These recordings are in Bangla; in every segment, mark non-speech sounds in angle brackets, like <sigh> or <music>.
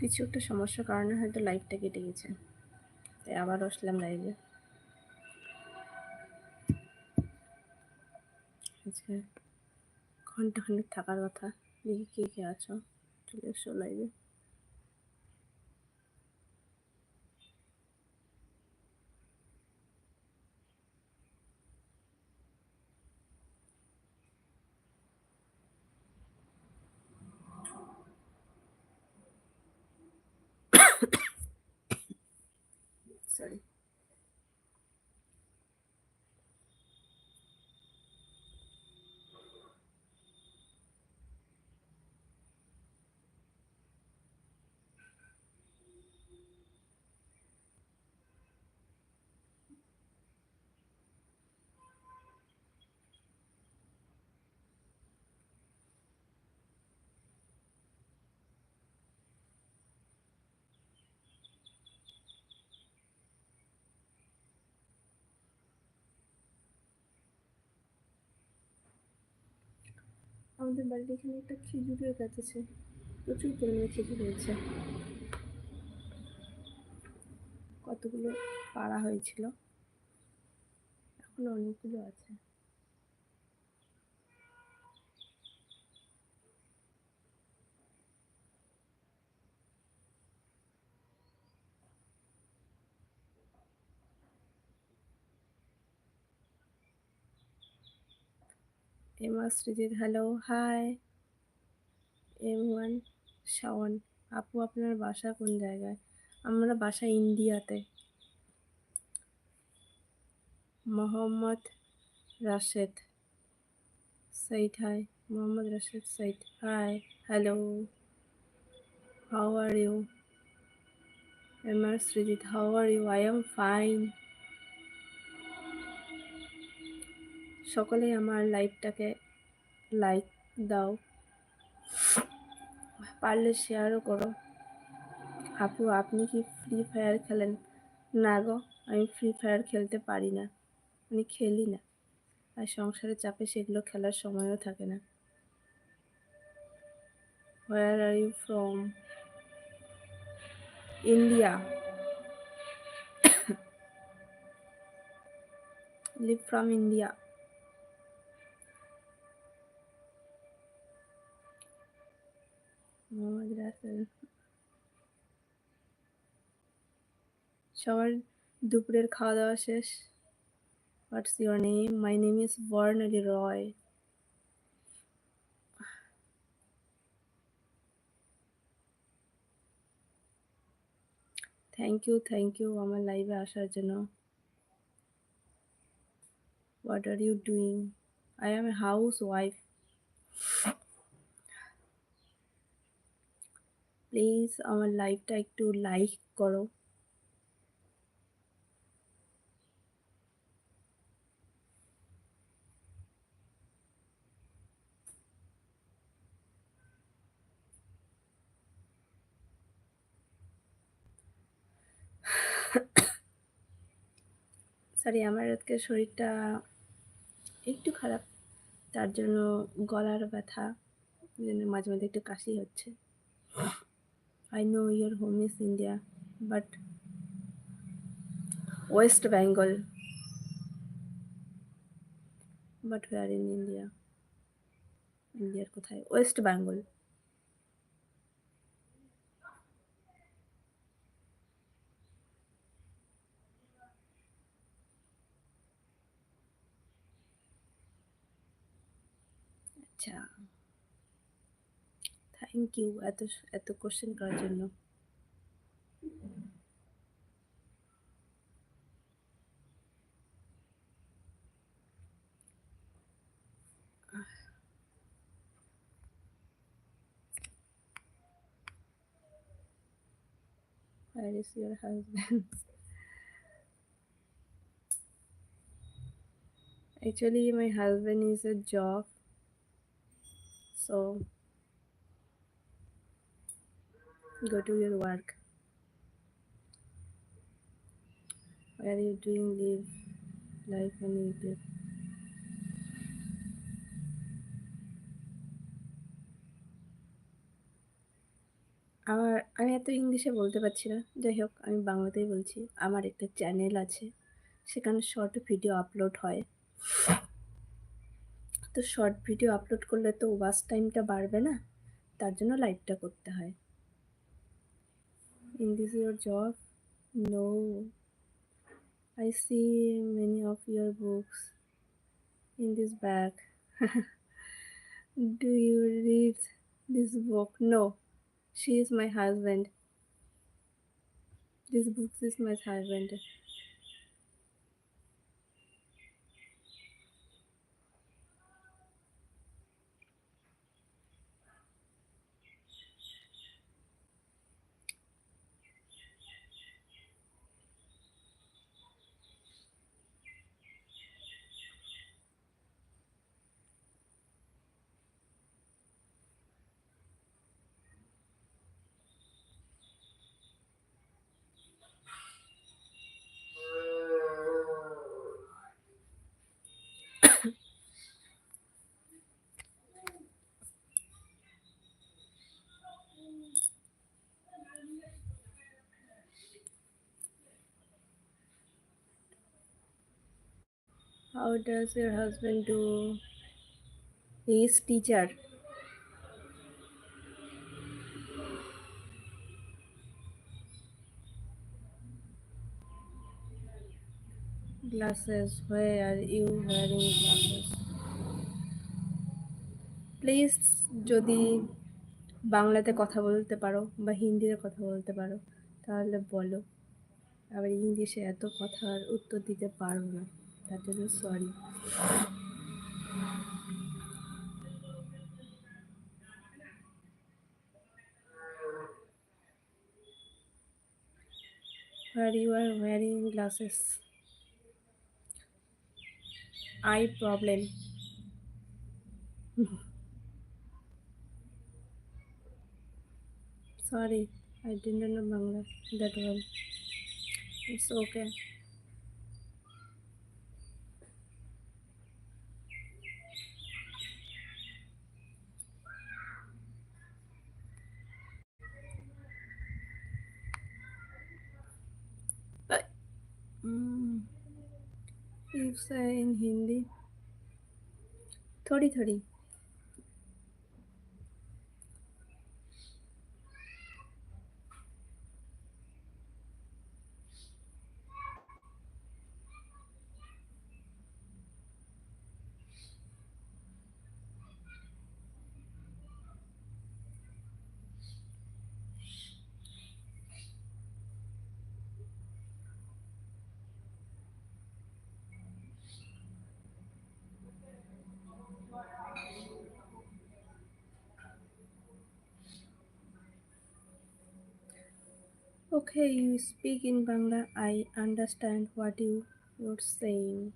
কিছু একটা সমস্যার কারণে হয়তো লাইভটা কেটে গেছে। তাই আবার আসলাম লাইভে ঘণ্টা ঘণ্টা থাকার কথা। দেখি কে কে আছো। চলে এসো লাইভে সরি আমাদের বাড়ির এখানে একটা খেজুরের গাছ আছে। প্রচুর পরিমাণে খেজুর হয়েছে। কতগুলো পাড়া হয়েছিল। এখনও অনেকগুলো আছে। এমা Srijit hello, hi. M one, Shaon, আপু আপনার বাসা কোন জায়গায়? আমরা বাসা ইন্ডিয়াতে। Mohammad Rashed Syed hi. Mohammad Rashed Syed hi. Hello, how are you? M R Srijit how are you? I am fine. সকলে আমার লাইভটাকে লাইক দাও। পারলে শেয়ারও করো। আপু, আপনি কি ফ্রি ফায়ার খেলেন? না গো, আমি ফ্রি ফায়ার খেলতে পারি না। আমি খেলি না। আর সংসারের চাপে সেগুলো খেলার সময়ও থাকে না। Where are you from India live from India সবার দুপুরের খাওয়া দাওয়া শেষ। What's your name my name is Barnali Roy thank you thank you আমার লাইভে আসার জন্য। What are you doing I am a housewife please আমার লাইভটা একটু লাইক করো সরি আমার আজকে শরীরটা একটু খারাপ, তার জন্য গলার ব্যথা মাঝে মাঝে একটু কাশি হচ্ছে। I know your home is India, but West Bengal. But where in India? ইন্ডিয়ার কোথায় ওয়েস্ট বেঙ্গল আচ্ছা থ্যাংক ইউ এত এত কোশ্চেন করার জন্য Where is your husband? Actually, my husband is a job, so go to your work. Where are you doing live life on YouTube? আমার, আমি এত ইংলিশে বলতে পারছি না। যাই হোক, আমি বাংলাতেই বলছি। আমার একটা চ্যানেল আছে। সেখানে শর্ট ভিডিও আপলোড হয়। তো শর্ট ভিডিও আপলোড করলে তো ওয়াচ টাইমটা বাড়বে না। তার জন্য লাইভটা করতে হয়। and this is your job? No. I see many of your books in this bag. <laughs> Do you read this book? No. She is my husband. This book is my husband. How does your husband do? He is teacher. Glasses. Why are you wearing glasses? Please যদি বাংলাতে কথা বলতে পারো বা হিন্দিতে কথা বলতে পারো তাহলে বলো আবার ইংলিশে এত কথার উত্তর দিতে পারব না তার জন্য sorry where you are wearing glasses eye problem <laughs> sorry i didn't know bangla that well it's okay Hausa and Hindi. थोड़ी थोड़ी Okay, you speak in Bangla. I understand what you you're saying.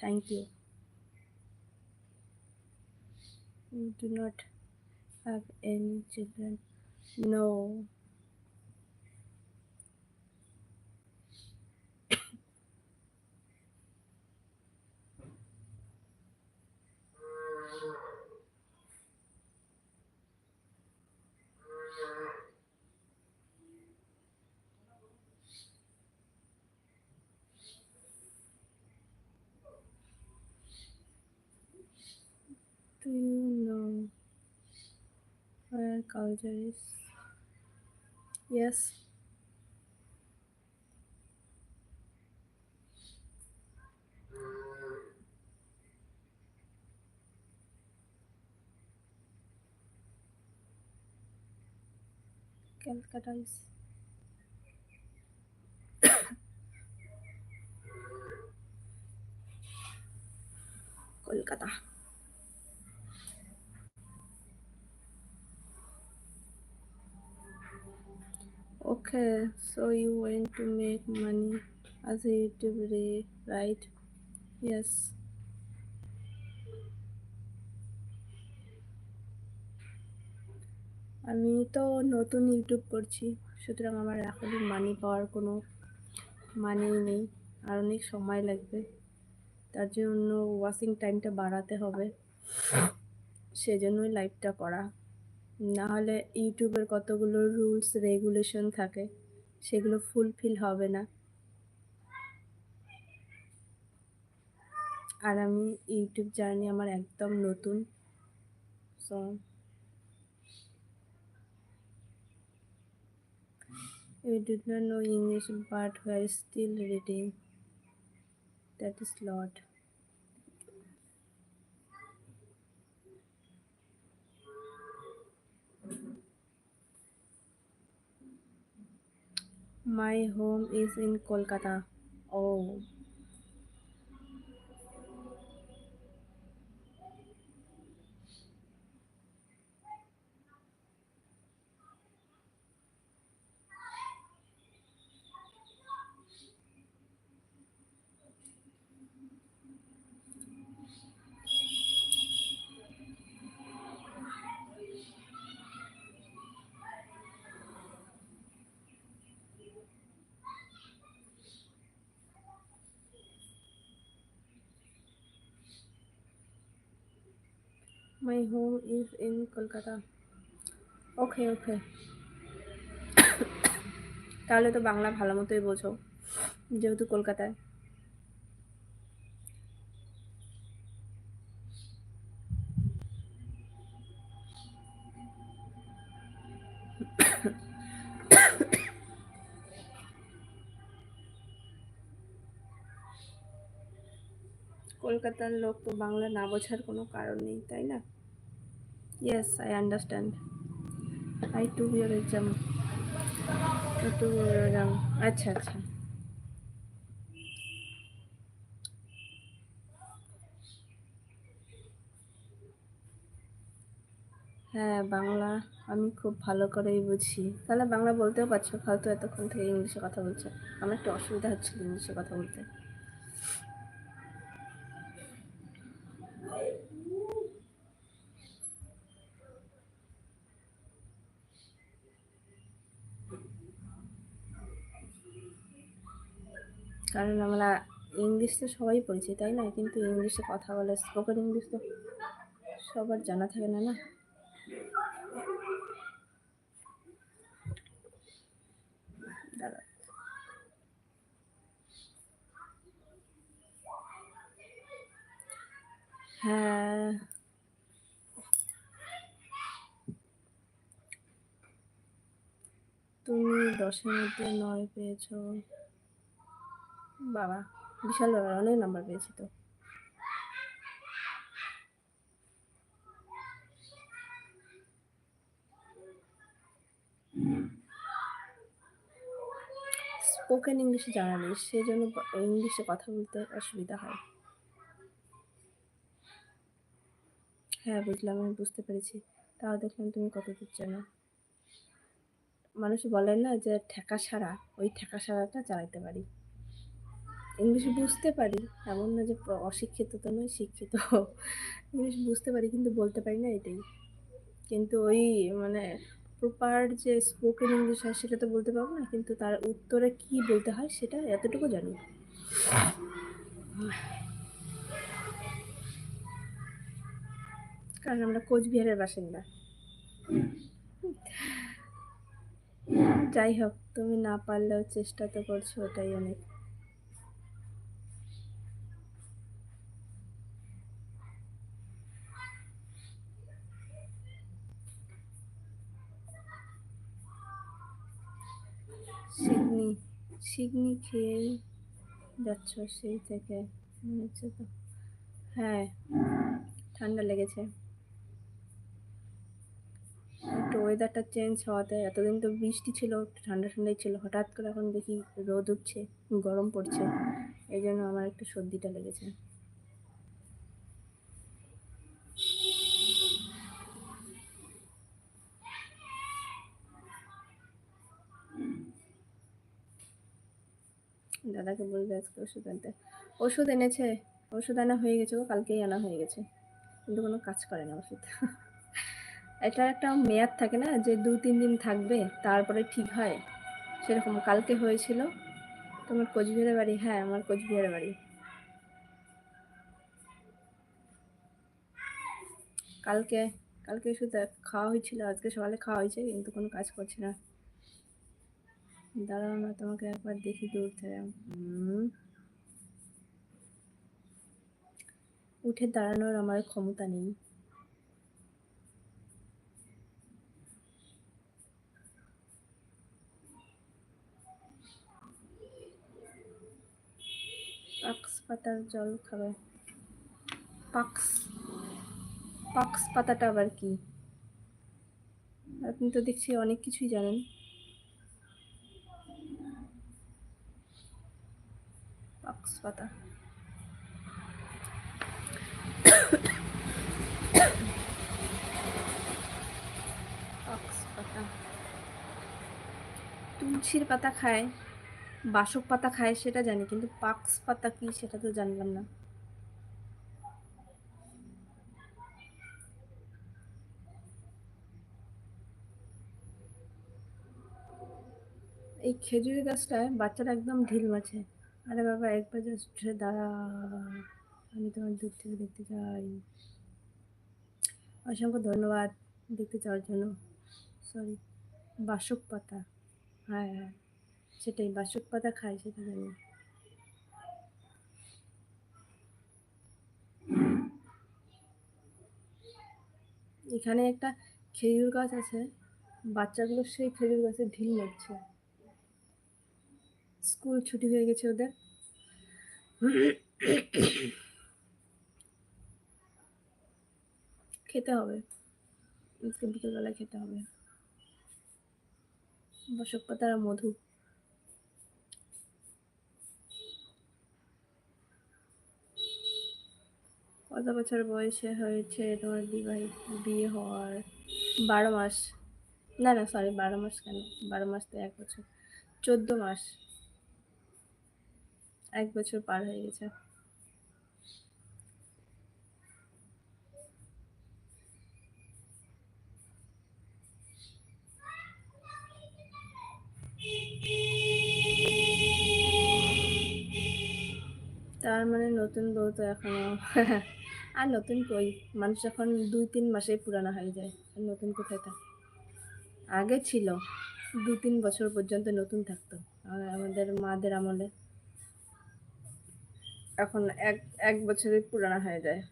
Thank you. You do not have any children. No. You know where culture is? Yes. Calcutta is. <coughs> Kolkata. Okay, so you want to make money as a YouTuber, right? Yes. আমি তো নতুন ইউটিউব করছি সুতরাং আমার এখনই মানি পাওয়ার কোনো মানেই নেই আর অনেক সময় লাগবে তার জন্য ওয়াশিং টাইমটা বাড়াতে হবে সেজন্যই লাইভটা করা না হলে ইউটিউবের কতগুলো রুলস, রেগুলেশন থাকে, সেগুলো ফুলফিল হবে না আর আমি ইউটিউব জার্নি আমার একদম নতুন so You did not know English, but were still reading. That is lot. My home is in Kolkata. Oh. My home is in Kolkata. Okay okay <coughs> তাহলে তো বাংলা ভালো মতোই বোঝো, যেহেতু কলকাতায় কলকাতার লোক তো বাংলা না বোঝার কোনো কারণ নেই, তাই না? Yes I understand I two year exam two exam আচ্ছা আচ্ছা। হ্যাঁ বাংলা আমি খুব ভালো করেই বুঝি। তাহলে বাংলা বলতেও পারছ, ফালতু এতক্ষণ থেকে ইংলিশে কথা বলছো। আমার একটু অসুবিধা হচ্ছিল ইংলিশে কথা বলতে। আমরা ইংলিশ তো সবাই পড়েছি, তাই না? কিন্তু ইংলিশে কথা বলে স্পোকেন ইংলিশ তো সবার জানা থাকে না না? দাঁড়া হ্যাঁ। তুমি দশের মধ্যে নয় পেয়েছ। বাবা, বিশাল অনেক নাম্বার পেয়েছি তো। স্পোকেন ইংলিশে জানা নেই সেই জন্য ইংলিশে কথা বলতে অসুবিধা হয়। হ্যাঁ বুঝলাম, আমি বুঝতে পেরেছি। তাও দেখলাম তুমি কত দূর জানো। মানুষ বলেন না যে, ঠেকা সারা ওই ঠেকা সারাটা চালাইতে পারি। ইংলিশ বুঝতে পারি, এমন না যে অশিক্ষিত তো নয়, শিক্ষিত। ইংলিশ বুঝতে পারি, কিন্তু বলতে পারি না এটাই। কিন্তু ওই মানে প্রপার যে স্পোকেন ইংলিশ হয়, সেটা তো বলতে পারব না, কিন্তু তার উত্তরে কি বলতে হয়, সেটা এতটুকু জানি কারণ আমরা কোচবিহারের বাসিন্দা। যাই হোক, তুমি না পারলেও চেষ্টা তো করছ, ওটাই অনেক সিগনি সিগনি খেয়েই যাচ্ছ সেই থেকে হ্যাঁ ঠান্ডা লেগেছে। একটু ওয়েদারটা চেঞ্জ হওয়াতে, এতদিন তো বৃষ্টি ছিল ঠান্ডা ঠান্ডাই ছিল, হঠাৎ করে এখন দেখি রোদ উঠছে, গরম পড়ছে, এই জন্য আমার একটু সর্দিটা লেগেছে। দাদাকে বলবে আজকে ওষুধ আনতে। ওষুধ এনেছে, ওষুধ আনা হয়ে গেছে ও কালকেই আনা হয়ে গেছে। কিন্তু কোনো কাজ করে না ওষুধ। এটা একটা মেয়াদ থাকে না, যে দু তিন দিন থাকবে, তারপরে ঠিক হয়। সেরকম কালকে হয়েছিল। তোমার কোচবিহারের বাড়ি? হ্যাঁ আমার কোচবিহারের বাড়ি। কালকে কালকে শুধু খাওয়া হয়েছিল, আজকে সকালে খাওয়া হয়েছে, কিন্তু কোনো কাজ করছে না। দাঁড়াও না তোমাকে একবার দেখি দূর থেকে উঠে দাঁড়ানোর আমার ক্ষমতা নেই। পাক্স পাতার জল খাবে। পাক্স পাক্স পাতাটা আবার কি? আপনি তো দেখছি অনেক কিছুই জানেন পাক্স পাতা পাতা তুলসীর পাতা খায়, বাসক পাতা খায়, সেটা জানি, কিন্তু পাক্স পাতা কি, সেটা তো জানলাম না। এই খেজুরি গাছটায় বাচ্চারা একদম ঢিল মাছে। আরে বাবা, একবার জাস্ট দাঁড়া। আমি তোমার দূর থেকে দেখতে চাই। অসংখ্য ধন্যবাদ দেখতে চাওয়ার জন্য। সরি বাসক পাতা। হ্যাঁ হ্যাঁ সেটাই, বাসক পাতা খায় সেটা জানি। এখানে একটা খেজুর গাছ আছে। বাচ্চাগুলো সেই খেজুর গাছে ঢিল মারছে। স্কুল ছুটি হয়ে গেছে ওদের। খেতে হবে। আজকে বিকেলবেলা খেতে হবে। বসক পাতার মধু। কত বছর বয়সে হয়েছে তোমার বিবাহিত বিয়ে হওয়ার? বারো মাস। না না সরি বারো মাস কেন? বারো মাস তো এক বছর। চোদ্দ মাস। এক বছর পার হয়ে গেছে। তার মানে নতুন বউ তো এখনও <laughs> আর নতুন কই? মানুষ এখন দুই তিন মাসেই পুরানো হয়ে যায়, আর নতুন কোথায় থাকে? আগে ছিল, দু তিন বছর পর্যন্ত নতুন থাকতো। আমাদের মাদের আমলে এখন এক এক বছরে পুরানো হয়ে যায়।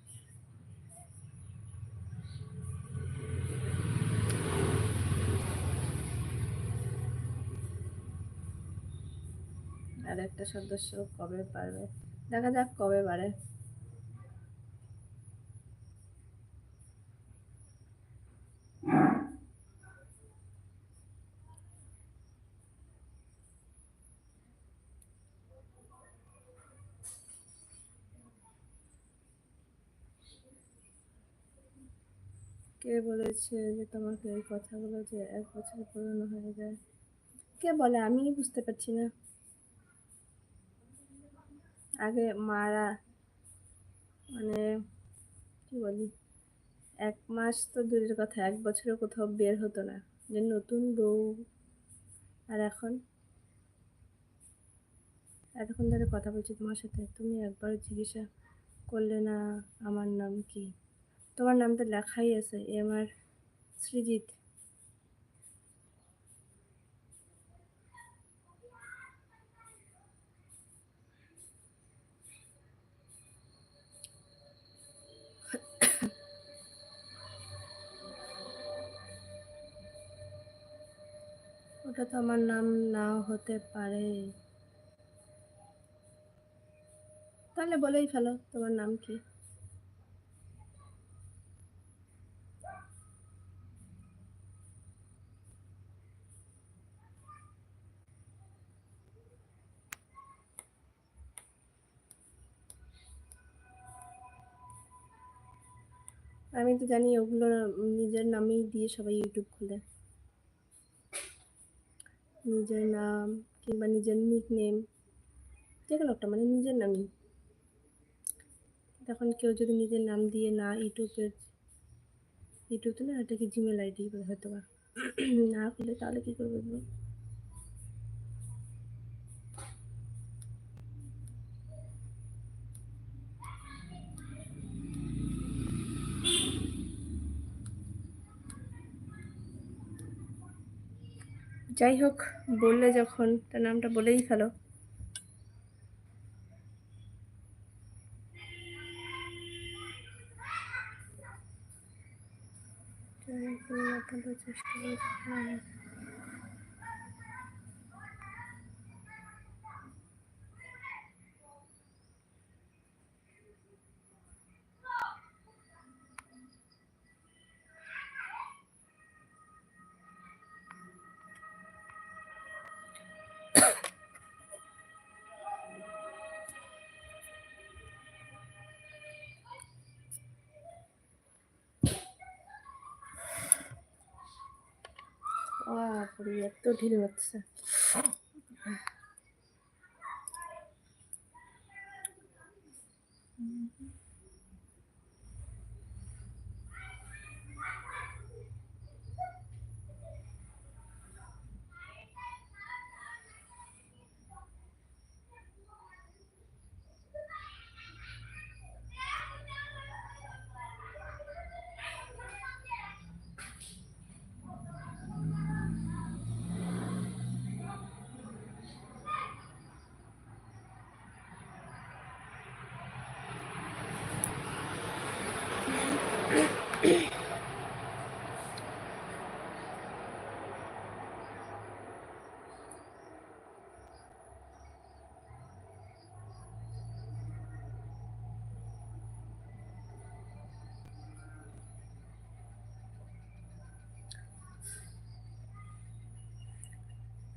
আর একটা সদস্য কবে পারবে? দেখা যাক কবে বাড়ে কে বলেছে যে তোমাকে এই কথাগুলো যে এক বছর পুরনো হয়ে যায়? কে বলে? আমি বুঝতে পারছি না। আগে মারা মানে কি বলি, এক মাস তো দূরের কথা, এক বছরে কোথাও বের হতো না। যে নতুন বউ। আর এখন? এতক্ষণ ধরে কথা বলছি তোমার সাথে, তুমি একবার জিজ্ঞাসা করলে না আমার নাম কি? তোমার নাম তো লেখাই আছে, এ আমার সৃজিত। ওটা তো আমার নাম নাও হতে পারে। তাহলে বলেই ফেলো তোমার নাম কি। জানি, ওগুলো নিজের নামেই দিয়ে সবাই ইউটিউব খুলে। নিজের নাম কিংবা নিজের নিক নেম যে কোনো একটা মানে নিজের নামই। তখন কেউ যদি নিজের নাম দিয়ে না ইউটিউবের ইউটিউব তো না, এটা কি জিমেল আইডি হয়তো বা না খুলে তাহলে কী করব যাই হোক বললে যখন তার নামটা বলেই ফেলো। বাপরে এত ঢিল হচ্ছে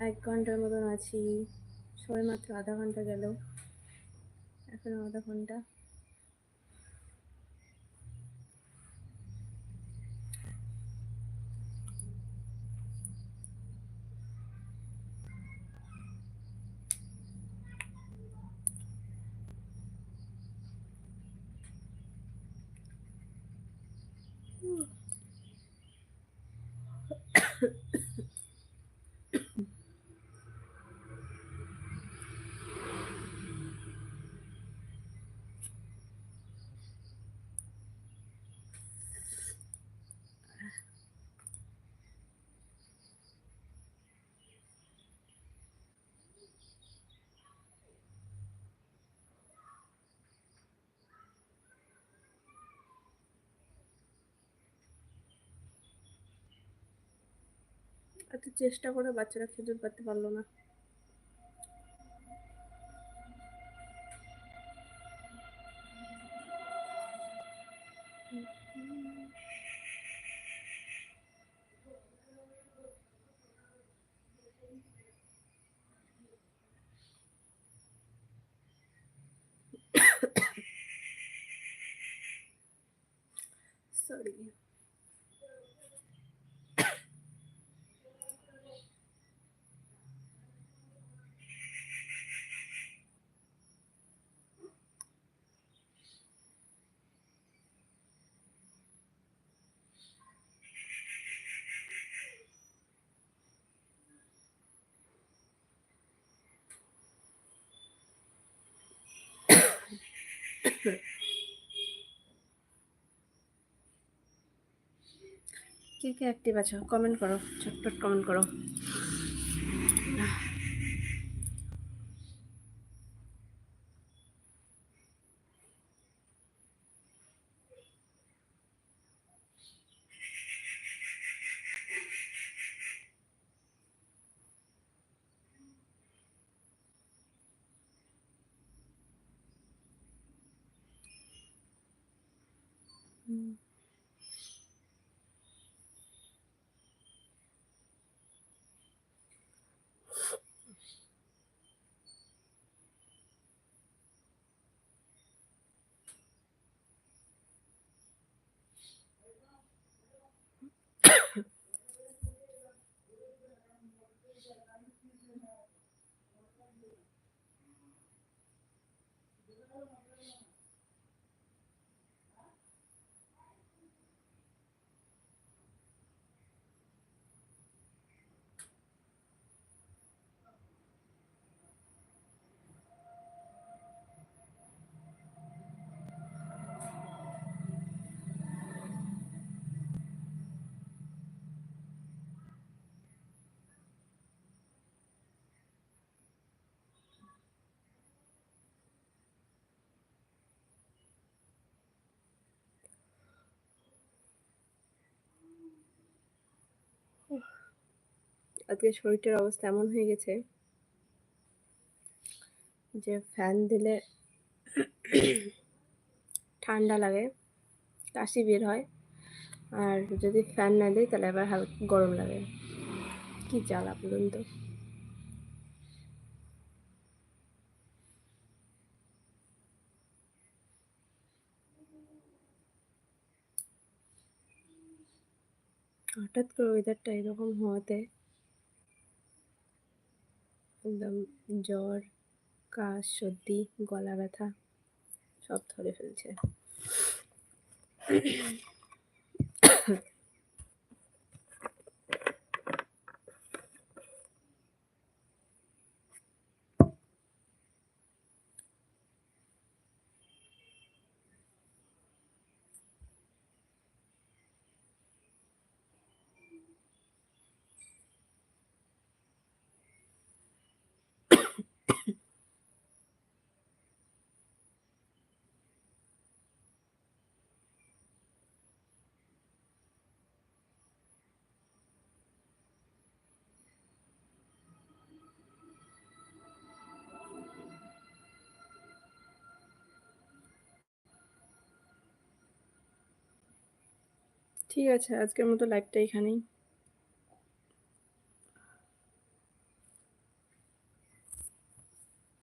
এক ঘণ্টার মতন আছি। সবাই মাত্র আধা ঘণ্টা গেল। এখন আধা ঘণ্টা। এত চেষ্টা করে বাচ্চারা খেজুর পাতে পারল না। <coughs> সরি কে কে অ্যাক্টিভ আছো? কমেন্ট করো ছটপট কমেন্ট করো। আজকে শরীরটার অবস্থা এমন হয়ে গেছে যে ফ্যান দিলে ঠান্ডা লাগে, কাশি বের হয়। আর যদি ফ্যান না দিই, তাহলে আবার হালকা গরম লাগে। কি জ্বালা বলুন তো? হঠাৎ করে ওয়েদারটা এরকম হওয়াতে একদম জ্বর কাশ সর্দি গলা ব্যথা সব ধরে ফেলছে। ঠিক আছে আজকের মতো লাইভটা এখানেই।